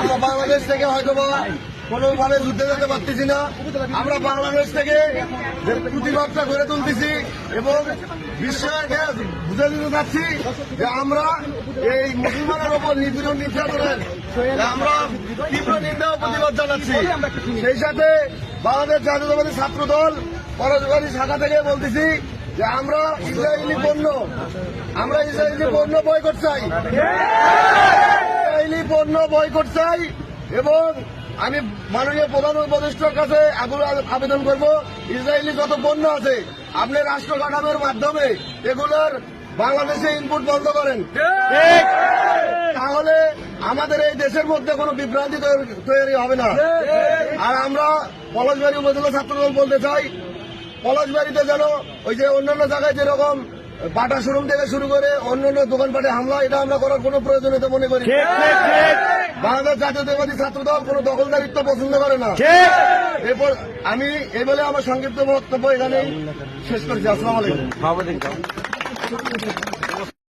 আমরা বাংলাদেশ থেকে হয়তো বা কোনোভাবে যুদ্ধে যেতে পারতেছি না। আমরা বাংলাদেশ থেকে প্রতিবাদটা গড়ে তুলতেছি এবং বিশ্বকে বুঝে দিতে চাচ্ছি যে আমরা এই মুসলমানের ওপর নিপীড়ন নির্যাতনের আমরা তীব্র নিন্দা প্রতিবাদ জানাচ্ছি। সেই সাথে বাংলাদেশ জাতীয়তাবাদী ছাত্র দল পরস্পরী শাখা থেকে বলতেছি যে আমরা ইসরায়েলি পণ্য, আমরা ইসরায়েলি পণ্য বয়কট চাই। পণ্য বয়কট চাই এবং আমি মাননীয় প্রধান উপদেষ্টার কাছে আবেদন করব। ইসরায়েলি যত পণ্য আছে আপনি রাষ্ট্র কাঠামোর মাধ্যমে এগুলোর বাংলাদেশে ইনপুট বন্ধ করেন। তাহলে আমাদের এই দেশের মধ্যে কোনো বিভ্রান্তি তৈরি- তৈরি হবে না। আর আমরা পলাশবাড়ি উপজেলা ছাত্রদল বলতে চাই পলাশবাড়িতে যেন ওই যে অন্যান্য জায়গায় যেরকম বাটা শোরুম থেকে শুরু করে অন্য অন্য দোকানপাটে হামলা এটা আমরা করার কোনো প্রয়োজনীয়তা মনে করি না। বাংলাদেশ জাতীয়তাবাদী ছাত্রদল কোনো দখলদারিত্ব পছন্দ করে না। এরপর আমি এ বলে আমার সংক্ষিপ্ত বক্তব্য এখানে শেষ করছি। আসসালাম আলাইকুম।